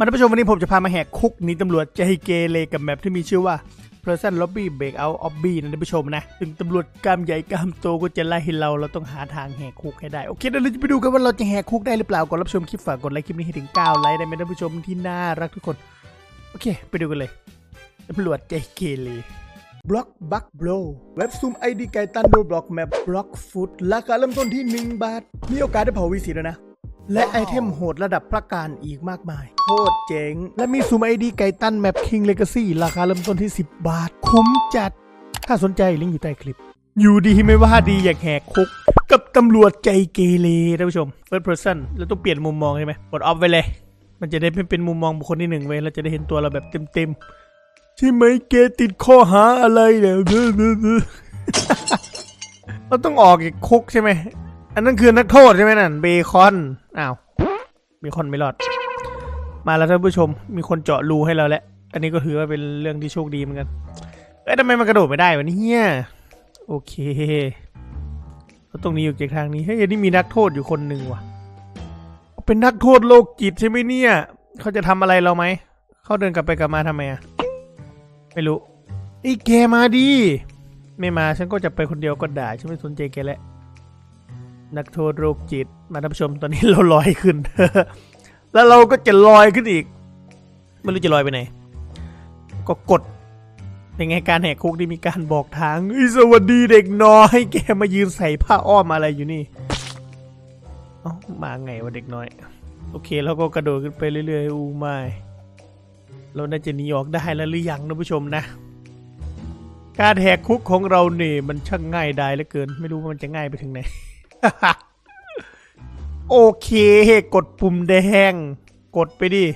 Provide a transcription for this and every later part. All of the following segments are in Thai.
มาท่านผู้ชมวันนี้ผมจะพามาแหกคุกหนีตำรวจใจเกเรกับแมปที่มีชื่อว่า Person Lobby Breakout Obby นะท่านผู้ชมนะถึงตำรวจกามใหญ่กามโตก็จะไล่ให้เรา เราต้องหาทางแหกคุกให้ได้ โอเคเดี๋ยวเราจะไปดูกันว่าเราจะแหกคุกได้หรือเปล่าก่อนรับชมคลิปฝากกดไลค์คลิปนี้ให้ถึง9ไลค์ได้ไหมท่านผู้ชมที่น่ารักทุกคน โอเค ไปดูกันเลยตำรวจใจเกเรบล็อกบักโบรเว็บซูมไอดีไกตันโดบล็อกแมปบล็อกฟุตราคาเริ่มต้นที่ 1 บาท มีโอกาสได้เผาวีสีแล้วนะ และไอเทมโหดระดับประการอีกมากมาย โคตรเจ๋ง และมีซูมไอดีไก่ตันแมปคิงเลกาซี่ราคาเริ่มต้นที่ 10 บาท คุ้มจัด ถ้าสนใจลิงก์อยู่ใต้คลิป อยู่ดีไม่ว่าดีอยากแหกคุก กับตำรวจใจเกเรท่านผู้ชม first person แล้วต้องเปลี่ยนมุมมองใช่ไหมกดออฟไปเลย มันจะได้ไม่เป็นมุมมองบุคคลที่หนึ่งเว้ยเราจะได้เห็นตัวเราแบบเต็มๆใช่ไหมเกติดข้อหาอะไรเนี่ยเราต้องออกจากคุกใช่ไหม อันนั้นคือนักโทษใช่ไหมนั่นเบคอน อ้าวเบคอนไม่รอด มาแล้วท่านผู้ชม มีคนเจาะรูให้เราแล้ว อันนี้ก็ถือว่าเป็นเรื่องที่โชคดีเหมือนกัน เอ้ยทำไมมันกระโดดไม่ได้วะเนี่ยโอเคแล้วตรงนี้อยู่จากทางนี้ เฮ้ยนี่มีนักโทษอยู่คนหนึ่งว่ะ เป็นนักโทษโรคจิตใช่ไหมเนี่ย เขาจะทำอะไรเราไหม เขาเดินกลับไปกลับมาทำไมอะไม่รู้ไอ้แกมาดิ ไม่มาฉันก็จะไปคนเดียวก็ได้ฉันไม่สนใจแกแล้ว นักโทษโรคจิต มาท่านผู้ชมตอนนี้เราลอยขึ้น แล้วเราก็จะลอยขึ้นอีก ไม่รู้จะลอยไปไหน ก็กดเป็นไงการแหกคุกที่มีการบอกทางสวัสดีเด็กน้อยแกมายืนใส่ผ้าอ้อมอะไรอยู่นี่มาไงวะเด็กน้อย โอเคแล้วก็กระโดดขึ้นไปเรื่อยๆอู้ไม่เราน่าจะหนีออกได้แล้วหรือยังท่านผู้ชมนะ การแหกคุกของเราเนี่ยมันช่างง่ายได้เหลือเกิน ไม่รู้ว่ามันจะง่ายไปถึงไหน โอเค กดปุ่มแดง กดไปดิ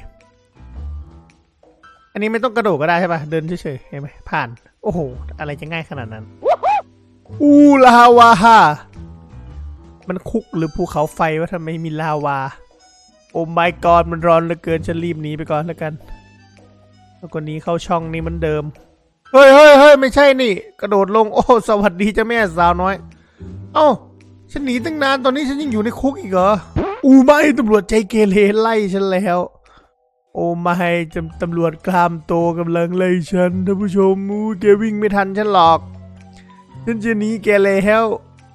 อันนี้ไม่ต้องกระโดดก็ได้ใช่ปะเดินเฉยๆเห็นไหมผ่าน โอ้โห อะไรจะง่ายขนาดนั้น อูลาวาฮามันคุกหรือภูเขาไฟว่าทำไมมีลาวา โอ้ my god มันร้อนเหลือเกินฉันรีบหนีไปก่อนแล้วกัน แล้วก็นี้เข้าช่องนี้มันเดิม เฮ้ยเฮ้ยเฮ้ยไม่ใช่นี่ กระโดดลง โอ้ สวัสดีเจ้าแม่สาวน้อย เอ้า ฉันหนีตั้งนานตอนนี้ฉันยังอยู่ในคุกอีกเหรอ อูไม่ตำรวจใจเกเรไล่ฉันแล้ว โอ้ไม่จำตำรวจกลามโตกำลังไล่ฉันท่านผู้ชมอูแกวิ่งไม่ทันฉันหรอก ฉันจะหนีแกแล้ว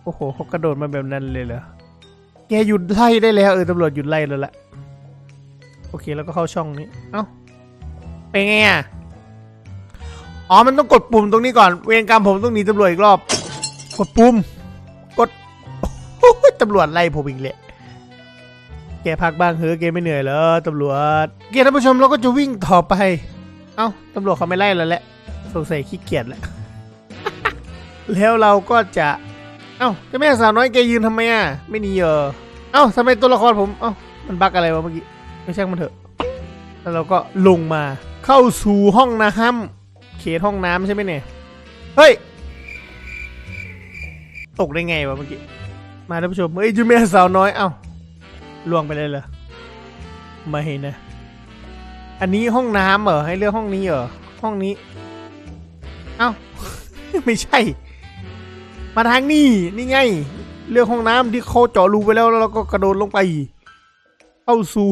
โอ้โหเขากระโดดมาแบบนั้นเลยเหรอ แกหยุดไล่ได้แล้วเออตำรวจหยุดไล่แล้วละโอเคแล้วก็เข้าช่องนี้ เอ้าเป็นไงอะอ๋อ มันต้องกดปุ่มตรงนี้ก่อน เวรกรรมผมต้องหนีตำรวจอีกรอบ กดปุ่ม ตำรวจไล่ผมอีกเลยแกพักบ้างเฮ้อแกไม่เหนื่อยเหรอตำรวจเกียรติท่านผู้ชมเราก็จะวิ่งต่อไป เอ้าตำรวจเขาไม่ไล่แล้วแหละสงสัยขี้เกียจแล้วแล้วเราก็จะ เอ้าเจ้าแม่สาวน้อยแกยืนทำไมอะไม่นีเหรอเอ้าทำไมตัวละครผมเอ้ามันบักอะไรวะเมื่อกี้ไม่ใช่มันเถอะ แล้วเราก็ลงมาเข้าสู่ห้องน้ำเขตห้องน้ำใช่ไหมเนี่ยเฮ้ยตกได้ไงวะเมื่อกี้ มาท่านผู้ชมเฮ้ยจ้าแม่สาวน้อย เอ้าล่วงไปเลยเหรอไม่นะ อันนี้ห้องน้ำเหรอ ให้เลือกห้องนี้เหรอ ห้องนี้ เอ้า ไม่ใช่ มาทางนี้ นี่ไง เลือกห้องน้ำที่เขาเจาะรูไปแล้วแล้วเราก็กระโดดลงไป เข้าสู่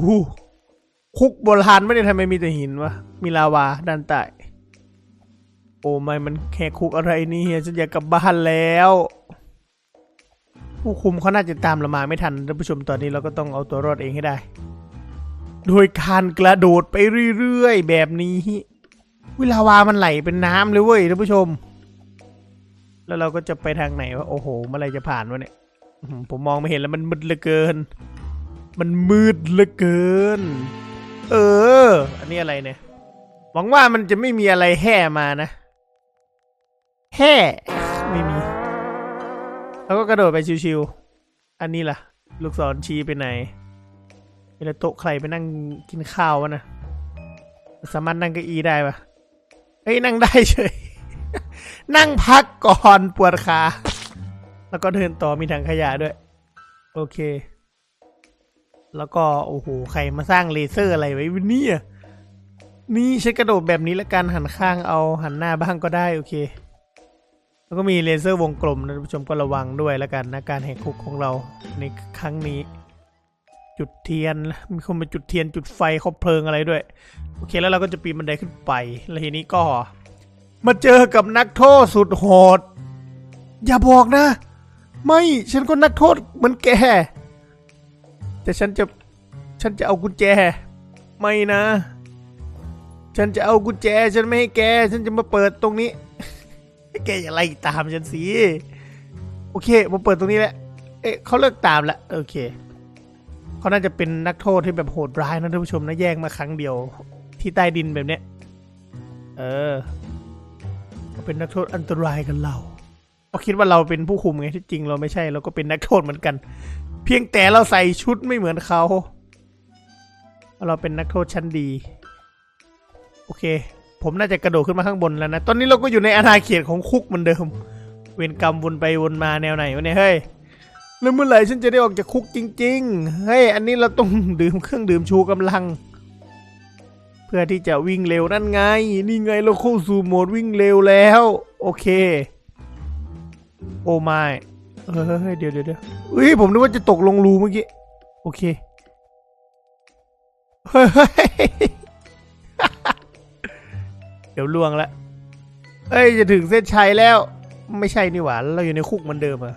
คุกโบราณไม่ได้ทำไมมีแต่หินวะ มีลาวาด้านใต้ โอ้ไม่มันแค่คุกอะไรนี่เฮียฉันอยากกลับบ้านแล้ว ผู้คุมเขาน่าจะตามเรามาไม่ทันท่านผู้ชมตอนนี้เราก็ต้องเอาตัวรอดเองให้ได้ โดยการกระโดดไปเรื่อยๆ แบบนี้เวลาวามันไหลเป็นน้ำเลยเว้ยท่านผู้ชม แล้วเราก็จะไปทางไหนวะโอ้โหเมื่อไรจะผ่านวะเนี่ยผมมองไม่เห็นแล้วมันมืดเหลือเกิน มันมืดเหลือเกิน เออ อันนี้อะไรเนี่ยหวังว่ามันจะไม่มีอะไรแห่มานะ แห่ไม่มี แล้วก็กระโดดไปชิวๆอันนี้ล่ะ ลูกศรชี้ไปไหนเวลาโต๊ะใครไปนั่งกินข้าววะนะสามารถนั่งเก้าอี้ได้ปะเฮ้ยนั่งได้เฉย นั่งพักก่อนปวดขา แล้วก็เดินต่อมีถังขยะด้วย โอเค แล้วก็โอ้โหใครมาสร้างเลเซอร์อะไรไว้เนี่ยนี่ใช้กระโดดแบบนี้แล้วกันหันข้างเอาหันหน้าบ้างก็ได้โอเค แล้วก็มีเลเซอร์วงกลมนะท่านผู้ชมก็ระวังด้วยแล้วกันนะการแหกคุกของเราในครั้งนี้ จุดเทียนมีคนมาจุดเทียนจุดไฟคบเพลิงอะไรด้วย โอเคแล้วเราก็จะปีนบันไดขึ้นไป แล้วทีนี้ก็ มาเจอกับนักโทษสุดโหด อย่าบอกนะ ไม่ฉันก็นักโทษเหมือนแก แต่ฉันจะฉันจะเอากุญแจ ไม่นะ ฉันจะเอากุญแจ ฉันไม่ให้แก ฉันจะมาเปิดตรงนี้ แกอย่าไล่ตามฉันสิโอเคมาเปิดตรงนี้แหละ เอ๊ะเขาเลิกตามล้วโอเคเขาน่าจะเป็นนักโทษที่แบบโหดร้ายนะท่านผู้ชมนะแยกมาครั้งเดียว ที่ใต้ดินแบบเนี้ยเออเขาเป็นนักโทษอันตรายกับเราเขาคิดว่าเราเป็นผู้คุมไงที่จริงเราไม่ใช่เราก็เป็นนักโทษเหมือนกัน เพียงแต่เราใส่ชุดไม่เหมือนเขาเราเป็นนักโทษชั้นดี โอเค ผมน่าจะกระโดดขึ้นมาข้างบนแล้วนะ ตอนนี้เราก็อยู่ในอาณาเขตของคุกเหมือนเดิม เวรกรรมวนไปวนมาแนวไหนวะเนี่ยเฮ้ย แล้วเมื่อไหร่ฉันจะได้ออกจากคุกจริง ๆ เฮ้ย อันนี้เราต้องดื่มเครื่องดื่มชูกำลัง เพื่อที่จะวิ่งเร็วนั่นไง นี่ไงเราเข้าสู่โหมดวิ่งเร็วแล้ว โอเค โอ้ไม่เฮ้ยเดี๋ยวเดี๋ยวเดี๋ยวเฮ้ยผมนึกว่าจะตกลงรูเมื่อกี้ โอเค เฮ้ย ดี๋ยวล่วงละเอ้ยจะถึงเส้นชัยแล้ว ไม่ใช่นี่หว่าเราอยู่ในคุกเหมือนเดิมอะ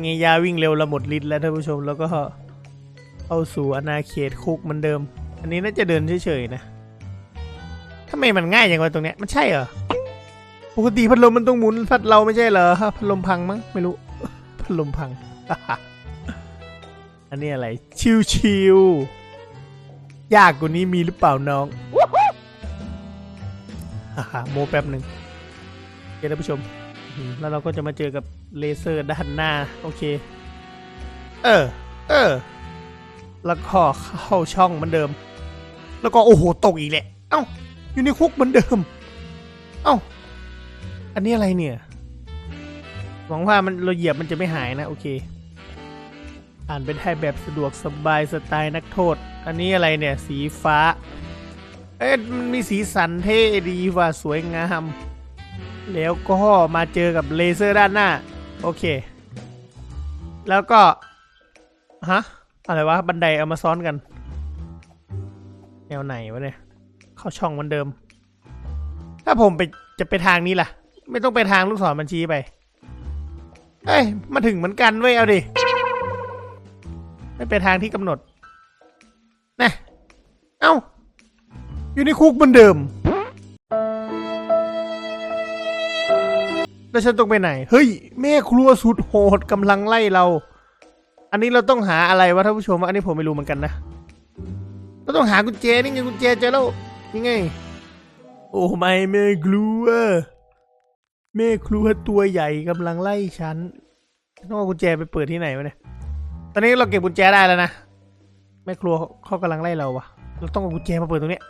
ไงยาวิ่งเร็วเราหมดฤทธิ์แล้วท่านผู้ชมแล้วก็เข้าสู่อาณาเขตคุกเหมือนเดิม อันนี้น่าจะเดินเฉยๆนะทำไมมันง่ายอย่างวะตรงเนี้ยมันใช่เหรอปกติพัดลมมันต้องหมุนพัดเราไม่ใช่เหรอพัดลมพังมั้งไม่รู้พัดลมพัง อันนี้อะไร ชิวๆยากกว่านี้มีหรือเปล่าน้อง โมแป๊บหนึ่งเดี๋ยวท่านผู้ชม แล้วเราก็จะมาเจอกับเลเซอร์ด้านหน้า โอเค เออ เออ แล้วก็เข้าช่องเหมือนเดิม แล้วก็โอ้โหตกอีกแหละ เอ้า อยู่ในคุกเหมือนเดิม เอ้า อันนี้อะไรเนี่ย หวังว่ามันเราเหยียบมันจะไม่หายนะ โอเค อ่านเป็นให้แบบสะดวกสบายสไตล์นักโทษ อันนี้อะไรเนี่ย สีฟ้า เอ๊ะมันมีสีสันเท่ดีว่ะสวยงาม แล้วก็มาเจอกับเลเซอร์ด้านหน้า โอเค แล้วก็ ฮะ อะไรวะ บันไดเอามาซ้อนกัน แนวไหนวะเนี่ย เข้าช่องเหมือนเดิม ถ้าผมไปจะไปทางนี้ล่ะ ไม่ต้องไปทางลูกศรมันชี้ไป เอ้ย มาถึงเหมือนกันเว้ย เอาดิ ไม่ไปทางที่กำหนดนะเอ้า อยู่ในคุกเหมือนเดิม แล้วฉันต้องไปไหน เฮ้ย แม่ครัวสุดโหดกำลังไล่เรา อันนี้เราต้องหาอะไรวะท่านผู้ชมอันนี้ผมไม่รู้เหมือนกันนะ เราต้องหากุญแจนี่ไงกุญแจเจอแล้วนี่ไง โอ้ไม่แม่ครัวแม่ครัวตัวใหญ่กำลังไล่ฉันต้องเอากุญแจไปเปิดที่ไหนวะเนี่ย ตอนนี้เราเก็บกุญแจได้แล้วนะแม่ครัวเขากำลังไล่เราวะเราต้องเอากุญแจมาเปิดตรงเนี้ย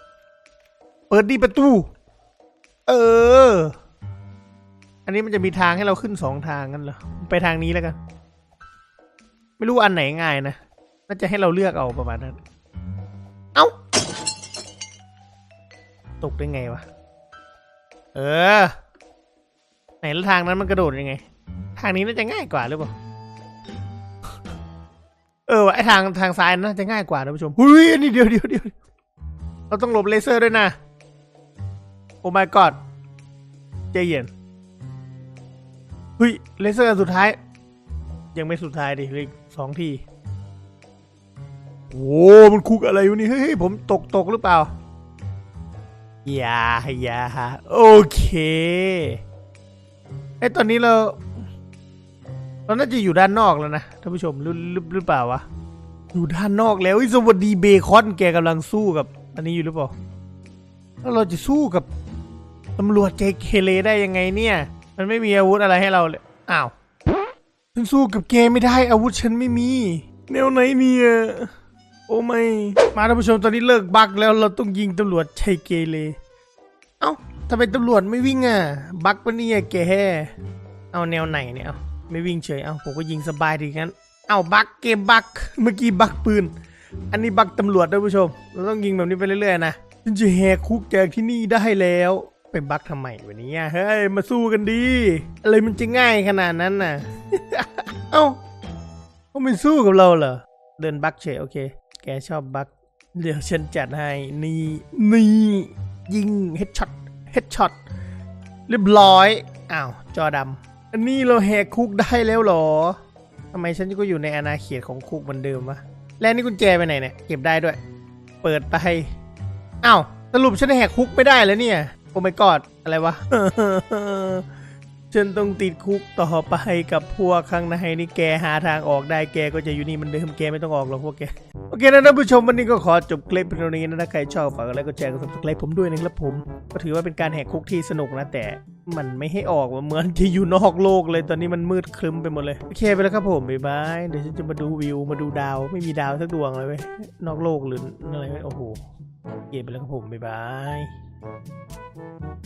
เปิดดีประตู เออ อันนี้มันจะมีทางให้เราขึ้นสองทางกันเหรอ ไปทางนี้แล้วกัน ไม่รู้อันไหนง่ายนะ น่าจะให้เราเลือกเอาประมาณนั้น เอ้า ตกได้ไงวะ เออ ไหนแล้วทางนั้นมันกระโดดยังไง ทางนี้น่าจะง่ายกว่าหรือเปล่า เออวะไอทางทางซ้ายน่าจะง่ายกว่านะผู้ชมเฮ้ยอันนี้เดี๋ยวเดี๋ยวเดี๋ยวเราต้องหลบเลเซอร์ด้วยนะโอ้ my god ใจเย็นเฮ้ยเลเซอร์อันสุดท้าย ยังไม่สุดท้ายดิเลยสองทีโอ้มันคุกอะไรอยู่นี่เฮ้ยผมตกตกหรือเปล่าอย่าอย่าโอเคไอตอนนี้เราเราน่าจะอยู่ด้านนอกแล้วนะท่านผู้ชมหรือหรือเปล่าวะอยู่ด้านนอกแล้วสวัสดีเบคอนแกกำลังสู้กับ อันนี้อยู่หรือเปล่าแล้วเราจะสู้กับ ตำรวจใจเคเลได้ยังไงเนี่ย มันไม่มีอาวุธอะไรให้เราเลย อ้าวฉันสู้กับแกไม่ได้อาวุธฉันไม่มี แนวไหนเนี่ย โอ้ไม่ มาท่านผู้ชมตอนนี้เลิกบักแล้วเราต้องยิงตำรวจใจเกเรเอ้าทำไมตำรวจไม่วิ่งอะ บักปะเนี่ยแกเอาแนวไหนเนี่ยเอาไม่วิ่งเฉยเอาผมก็ยิงสบายดีงั้น เอาบักเกมบักเมื่อกี้บักปืน อันนี้บักตำรวจท่านผู้ชม เราต้องยิงแบบนี้ไปเรื่อยๆนะฉันจะแหกคุกจากที่นี่ได้แล้ว เป็นบักทำไมวันนี้เฮ้ย มาสู้กันดี อะไรมันจะง่ายขนาดนั้นน่ะ เอ้าเขาไม่สู้กับเราเหรอ เดินบักเฉยโอเค แกชอบบักเดี๋ยวฉันจัดให้ นี่ นี่ ยิงเฮดช็อต เฮดช็อต เรียบร้อย อ้าว จอดำ อันนี้เราแหกคุกได้แล้วเหรอทำไมฉันก็อยู่ในอาณาเขตของคุกเหมือนเดิมวะ แล้วนี่กุญแจไปไหนเนี่ย เก็บได้ด้วย เปิดไป อ้าว สรุปฉันแหกคุกไม่ได้แล้วเนี่ยโอ้ไม่กอดอะไรวะ ฉันต้องติดคุกต่อไปกับพวกข้างในนี่แกหาทางออกได้แกก็จะอยู่นี่มันเดิมแกไม่ต้องออกหรอกพวกแก โอเคนะท่านผู้ชมวันนี้ก็ขอจบคลิปเพียงเท่านี้นะถ้าใครชอบฝากไลค์กดแชร์กด subscribe ผมด้วยนะครับผม ก็ถือว่าเป็นการแหกคุกที่สนุกนะแต่มันไม่ให้ออกว่าเหมือนจะอยู่นอกโลกเลยตอนนี้มันมืดครึ้มไปหมดเลยโอเคไปแล้วครับผมบ๊ายบายเดี๋ยวฉันจะมาดูวิวมาดูดาวไม่มีดาวสักดวงเลยเว้ยนอกโลกหรืออะไรโอ้โหโอเคไปแล้วครับผมบ๊ายบาย あっ!